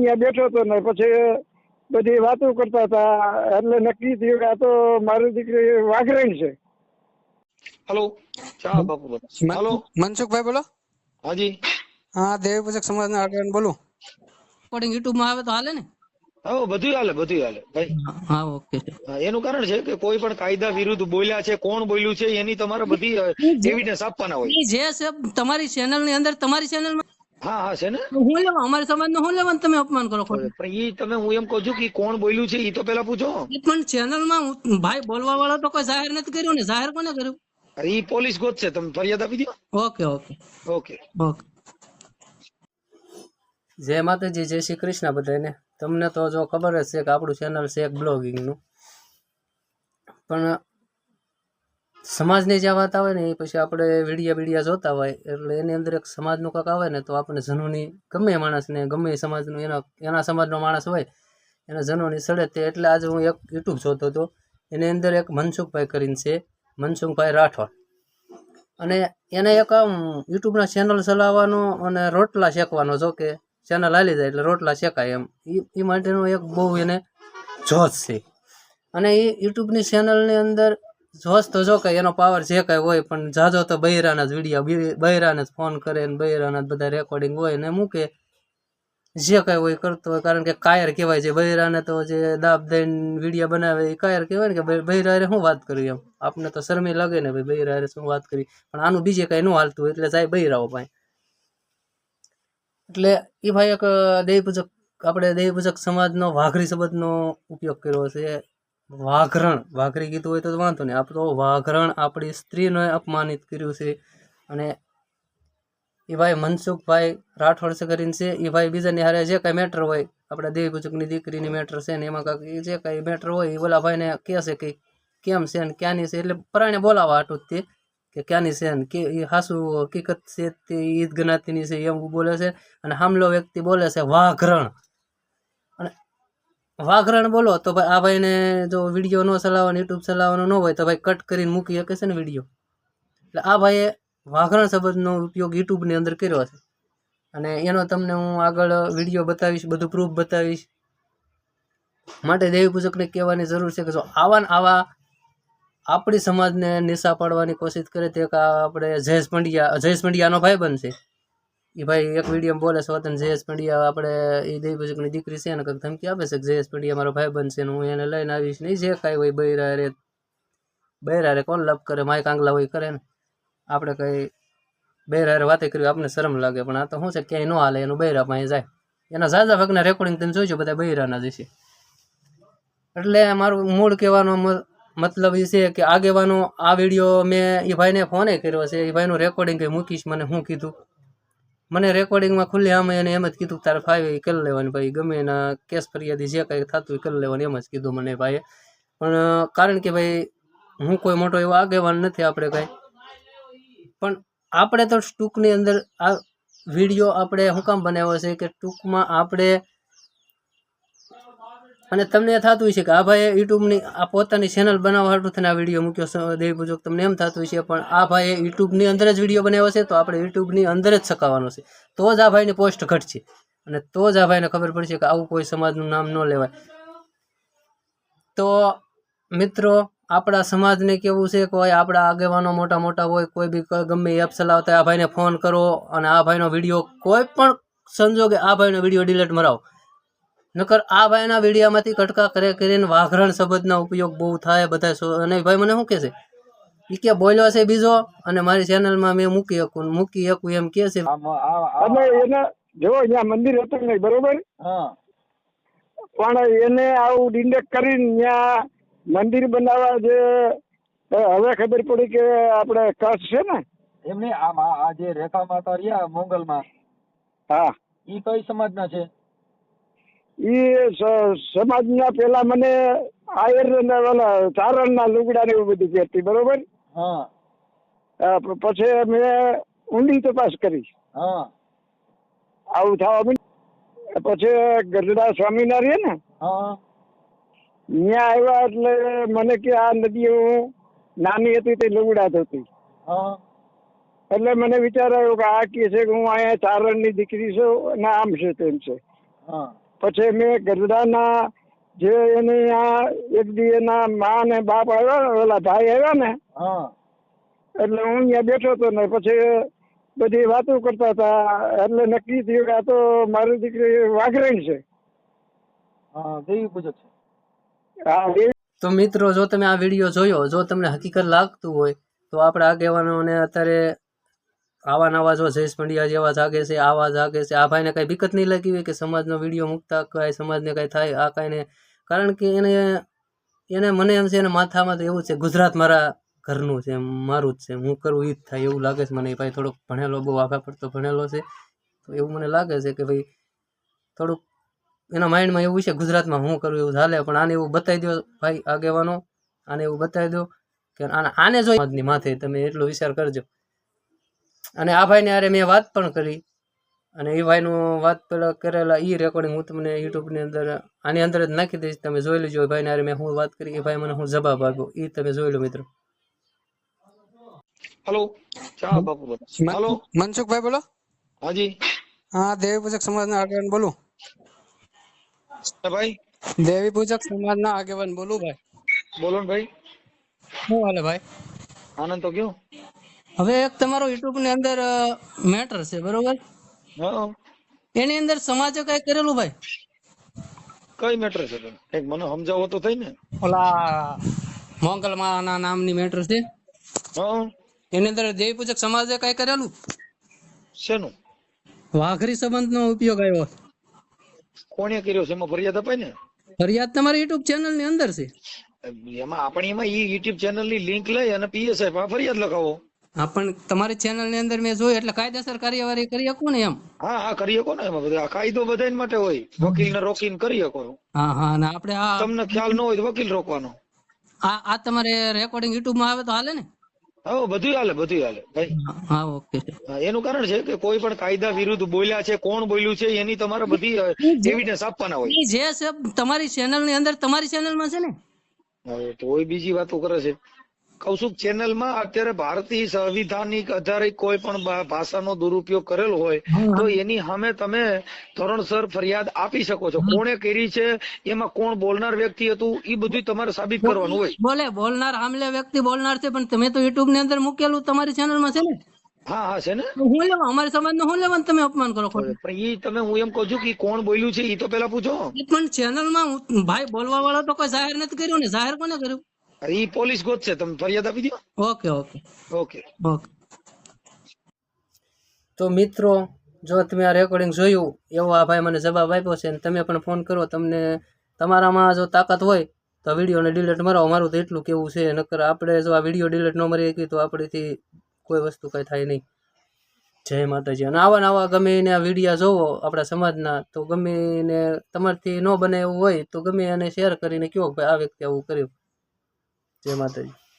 અહીંયા બેઠો હતો ને પછી બધી વાતો કરતા હતા. એટલે નક્કી થયું કે આ તો મારી દીકરી વાઘરણ છે. હેલો. ચા બાપુ હેલો. મનસુખભાઈ બોલો. હાજી. હા દેવી પૂજક સમાજના આગળ બોલું. રેકોર્ડિંગ યુટ્યુબમાં આવે તો હાલે ને? હા બધું હાલે બધું હાલે. ભાઈ હા ઓકે. એનું કારણ છે કે કોઈ પણ કાયદા વિરુદ્ધ બોલ્યા છે કોણ બોલ્યું છે એની તમારે બધી એવિડન્સ આપવાના હોય. જે છે તમારી ચેનલની અંદર તમારી ચેનલમાં હા હા છે ને? હું લેવા? અમારી સમાજનું હું લેવા તમે અપમાન કરો ખોટું? પણ ઈ તમે હું એમ કહું છું કે કોણ બોલ્યું છે ઈ તો પેલા પૂછો. એ પણ ચેનલમાં ભાઈ બોલવા વાળો તો કોઈ જાહેર નથી કર્યું ને? જાહેર કોને કર્યું? અરે ઈ પોલીસ ગોત છે તમે ફરિયાદ આપી દો ઓકે ઓકે. ઓકે. ઓકે. જય માતાજી જય શ્રી કૃષ્ણ બધાને. તમને તો જો ખબર જ છે કે આપણું ચેનલ છે એક બ્લોગિંગનું પણ સમાજની જે વાત આવે ને એ પછી આપણે વિડીયા વિડીયા જોતા હોય, એટલે એની અંદર એક સમાજનું કાંક આવે ને તો આપણે જનુની, ગમે માણસને, ગમે સમાજનું, એના એના સમાજનો માણસ હોય, એના જનોની સડે તે. એટલે આજે હું એક યુટ્યુબ જોતો હતો, એની અંદર એક મનસુખભાઈ કરીને છે, મનસુખભાઈ રાઠોડ. અને એને એક આમ યુટ્યુબના ચેનલ ચલાવવાનો અને રોટલા શેકવાનો જો કે, ચેનલ હાલી જાય એટલે રોટલા શેકાય એમ. એ માટેનો એક બહુ એને જોશ છે. અને એ યુટ્યુબની ચેનલની અંદર જોશ તો જો કે એનો પાવર જે કાંઈ હોય, પણ જાજો તો બૈરાના જ વીડિયો બૈરાને જ ફોન કરે ને બૈરાના જ બધા રેકોર્ડિંગ હોય ને મૂકે જે કાંઈ હોય કરતો હોય, કારણ કે કાયર કહેવાય છે, બૈરાને તો જે દાબ દઈને વીડિયો બનાવે એ કાયર કહેવાય ને કે હારે શું વાત કરી એમ? આપને તો શરમી લાગે ને ભાઈ બૈરા હારે શું વાત કરી? પણ આનું બીજે કાંઈ ન હાલતું હોય, એટલે જાય બૈરાઓ ભાઈ એટલે એ ભાઈ એક દેવી પૂજક આપણે દેવી પૂજક સમાજનો વાઘરી શબ્દનો ઉપયોગ કર્યો છે. વાઘરણ, વાઘરી કીધું હોય તો વાંધો નહીં. આપણે તો વાઘરણ આપણી સ્ત્રીને અપમાનિત કર્યું છે અને એ ભાઈ મનસુખભાઈ રાઠોડ છે કરીને છે. એ ભાઈ બીજાની હારે જે કાંઈ મેટર હોય, આપણા દેવી પૂજકની દીકરીની મેટર છે ને એમાં કાંઈક જે કાંઈ મેટર હોય, એ ઓલા ભાઈને કહે છે કે કેમ છે ને ક્યાંની છે? એટલે પરાણે બોલાવા હાટું તે કે ક્યાંની છે ને કે એ હાસુ હકીકત છે તે ઈદ જ્ઞાતિની છે એમ બોલે છે. અને હામલો વ્યક્તિ બોલે છે વાઘરણ. વાઘરણ બોલો તો ભાઈ, આ ભાઈને જો વીડિયો ન ચલાવવાનો યુટ્યુબ ચલાવવાનો ન હોય તો ભાઈ કટ કરીને મૂકી શકે છે ને વીડિયો એટલે આ ભાઈએ વાઘરણ શબ્દનો ઉપયોગ યુટ્યુબની અંદર કર્યો છે. અને એનો તમને હું આગળ વીડિયો બતાવીશ, બધું પ્રૂફ બતાવીશ. માટે દેવી પૂજકને કહેવાની જરૂર છે કે જો આવા આવા આપણી સમાજને નિશા પાડવાની કોશિશ કરે તે આપણે જયેશ પંડ્યા, જયેશ પંડ્યાનો ભાઈ બનશે એ ભાઈ એક વીડિયો બોલે છે, વતન જયેશ પંડ્યા આપણે એ દેવી પૂજકની દીકરી છે ને કંઈક ધમકી આપે છે કે જયેશ પંડ્યા મારો ભાઈ બનશે હું એને લઈને આવીશ નહીં જે કાંઈ હોય બૈરા રે બૈરા રે કોણ લપ કરે માય કાંગલા હોય કરે ને. આપણે કંઈ બૈરા રે વાતે કરી આપણને શરમ લાગે, પણ આ તો શું છે, ક્યાંય ન હાલે, એનું બૈરા પાસે જાય. એના ઝાઝા ભાગના રેકોર્ડિંગ તમે જોઈજો, બધા બૈરાના જ એટલે મારું મૂળ કહેવાનો મતલબ એ છે કે આગેવાનો આ વીડિયો મેં એ ભાઈને ફોને કર્યો છે એ ભાઈનું રેકોર્ડિંગ કંઈ મૂકીશ મને શું કીધું? મને રેકોર્ડિંગમાં ખુલ્લી આમ એને એમ જ કીધું તારે ફાવે એ કરી લેવાની ભાઈ. ગમે એના કેસ ફરિયાદી જે કંઈ થતું એ કરી લેવાનું એમ જ કીધું મને ભાઈએ. પણ કારણ કે ભાઈ, હું કોઈ મોટો એવો આગેવાન નથી આપણે કાંઈ. પણ આપણે તો ટૂંકની અંદર આ વીડિયો આપણે શું કામ બનાવ્યો છે કે ટૂંકમાં આપણે અને તમને થતું છે કે આ ભાઈએ યુટ્યુબની, આ પોતાની ચેનલ બનાવવા હાટું થઈને આ વીડિયો મૂક્યો દેવી પૂજક, તમને એમ થતું છે પણ આ ભાઈએ યુટ્યુબની અંદર જ વીડિયો બનાવ્યો છે, તો આપણે યુટ્યુબની અંદર જ છકાવાનો છે. તો જ આ ભાઈની પોસ્ટ ઘટશે. અને તો જ આ ભાઈને ખબર પડશે કે આવું કોઈ સમાજનું નામ ન લેવાય. તો મિત્રો, આપણા સમાજને કેવું છે કે ભાઈ આપણા આગેવાનો મોટા મોટા હોય, કોઈ બી ગમે એપ ચલાવતા આ ભાઈને ફોન કરો અને આ ભાઈનો વીડિયો કોઈ પણ સંજોગે આ ભાઈનો વીડિયો ડિલેટ મરાવો. નકર આ ભાઈના વિડીયામાંથી કટકા કરે કરીને વાઘરણ શબ્દના ઉપયોગ બહુ થાય બધા અને ભાઈ મને શું કહે છે? એ કે બોલ્યો છે બીજો અને મારી ચેનલમાં મેં મૂકી શકું મૂકી શકું એમ કે છે. જો અહીંયા મંદિર હતું નહીં બરોબર? પણ એને આવું ડિંડક કરીને ત્યાં મંદિર બનાવવા જે હવે ખબર પડી કે આપણે કચ્છ છે ને? એમને આ મા- આ જે રેખા માતા રહ્યા મોગલમાં હા. ઈ કઈ સમાજના છે? સ- સમાજના પેલા મને આયર ને ઓલા ચારણના લુગડા ને એવું બધું કહેતી બરોબર? પછી મેં ઊંડી તપાસ કરી. આવું થવા પછી ગઢડા સ્વામિનારાયણ ને? ત્યાં આવ્યા એટલે મને કે આ નદી હું નાની હતી તે લુગડા થતી એટલે મને વિચાર આવ્યો કે આ કે છે કે હું અહીંયા ચારણની દીકરી છું અને આમ છે તેમ છે. હા. પછી મેં ગઢડાના જે એની આ એક દી એના મા ને બાપ આવ્યા ઓલા ભાઈ આવ્યા ને એટલે હું અહીંયા બેઠો હતો ને પછી બધી વાતો કરતા હતા. એટલે નક્કી થયું કે આ તો મારી દીકરી વાઘરણ છે. હા દેવી પૂજક છે? હા તો મિત્રો જો તમે આ વીડિયો જોયો જો તમને હકીકત લાગતું હોય તો આપણે આગેવાનોને અત્યારે આવા નવા જો જયેશ પંડ્યા જેવા જાગે છે, આવા જાગે છે. આ ભાઈને કાંઈ વિકત નહીં લાગી હોય કે સમાજનો વીડિયો મૂકતા કાંઈ, સમાજને કાંઈ થાય આ કાંઈ ને. કારણ કે એને એને મને એમ છે, એને માથામાં તો એવું છે, ગુજરાત મારા ઘરનું છે મારું જ છે. હું કરું એ જ થાય એવું લાગે છે મને. ભાઈ થોડોક ભણેલો, બહુ આગા પડતો ભણેલો છે. તો એવું મને લાગે છે કે ભાઈ થોડુંક એના માઇન્ડમાં એવું છે, ગુજરાતમાં હું કરું એવું ચાલે પણ આને એવું બતાવી દો ભાઈ આગેવાનો. આને એવું બતાવી દો કે આને જો માથે તમે એટલો વિચાર કરજો. અને આ ભાઈને અરે મેં વાત પણ કરી. અને એ ભાઈનું વાત પેલા કરેલા એ રેકોર્ડિંગ હું તમને યુટ્યુબની અંદર આની અંદર જ નાખી દઈશ. તમે જોઈ લેજો ભાઈને અરે મેં હું વાત કરી એ ભાઈ મને હું જવાબ આપ્યો. એ તમે જોઈ લો મિત્રો. હેલો ચા બાપુ બોલો. હલો મનસુખભાઈ બોલો? હાજી. હા દેવી પૂજક સમાજના આગેવાન બોલું. ભાઈ. દેવી પૂજક સમાજના આગેવાન બોલું ભાઈ. બોલો ને ભાઈ. શું હાલે ભાઈ? આનંદ તો કયો હવે એક તમારો યુટ્યુબની અંદર મેટર છે બરોબર? હા. એની અંદર સમાજે કઈ કરેલું ભાઈ? કઈ મેટર છે એક મને સમજાવો તો થઈ ને. ઓલા મોંગલમાં ના નામની મેટર છે? હા. એની અંદર દેવી પૂજક સમાજે કઈ કરેલું? શેનું? વાઘરી સંબંધ નો ઉપયોગ આવ્યો. કોણે કર્યો છે? એમાં ફરિયાદ અપાય ને? ફરિયાદ તમારી યુટ્યુબ ચેનલની અંદર છે? એમાં આપણે એમાં ઈ યુટ્યુબ ચેનલની લિંક લઈ અને પીએસઆઈ માં ફરિયાદ લખાવો. હા પણ તમારી ચેનલની અંદર મેં જોયું એટલે કાયદેસર કાર્યવાહી કરી શકો ને એમ? હા હા કરી શકો ને એમાં બધા. કાયદો બધા માટે હોય. વકીલ ને રોકીને કરી શકો. હા હા ને આપણે આ તમને ખ્યાલ ન હોય તો વકીલ રોકવાનો. આ આ તમારે રેકોર્ડિંગ યુટ્યુબમાં આવે તો હાલે ને? હા બધું હાલે બધું હાલે. ભાઈ હા ઓકે. એનું કારણ છે કે કોઈ પણ કાયદા વિરુદ્ધ બોલ્યા છે કોણ બોલ્યું છે એની તમારે બધી એવિડન્સ આપવાના હોય. જે છે તમારી ચેનલની અંદર તમારી ચેનલમાં છે ને? હવે બીજી વાતો કરે છે. કૌશુક ચેનલમાં અત્યારે ભારતીય સંવિધાનિક આધારે કોઈ પણ ભાષાનો દુરુપયોગ કરેલો હોય તો એની સામે તમે ધોરણસર ફરિયાદ આપી શકો છો. કોણે કરી છે એમાં કોણ બોલનાર વ્યક્તિ હતું એ બધું તમારે સાબિત કરવાનું હોય. બોલે બોલનાર આમલે વ્યક્તિ બોલનાર છે પણ તમે તો યુટ્યુબની અંદર મૂકેલું તમારી ચેનલમાં છે ને? હા હા છે ને? હું લેવા? અમારી સમાજનું હું લેવાનું તમે અપમાન કરો પણ ઈ તમે હું એમ કહું છું કે કોણ બોલ્યું છે એ તો પેલા પૂછો. પણ ચેનલમાં ભાઈ બોલવા વાળો તો કોઈ જાહેર નથી કર્યું ને? જાહેર કોને કર્યું? ઈ પોલીસ ગોતશે તમે ફરિયાદ આપી દો. Okay okay. ઓકે. ઓકે. તો મિત્રો જો તમે આ રેકોર્ડિંગ જોયું એવો આ ભાઈ મને જવાબ આપ્યો છે અને તમે પણ ફોન કરો. તમને તમારામાં જો તાકાત હોય તો વિડીયોને ડિલીટ મારો મારું તો એટલું કેવું છે નકર આપણે જો આ વીડિયો ડિલીટ ન મરી શકીએ તો આપણેથી કોઈ વસ્તુ કંઈ થાય નહીં. જય માતાજી. અને આવા ને આવા ગમે એને આ વિડીયા જોવો આપણા સમાજના તો ગમે એને તમારથી ન બને એવું હોય તો ગમે એને શેર કરીને કહો ભાઈ આ વ્યક્તિ આવું કર્યું. જય માતાજી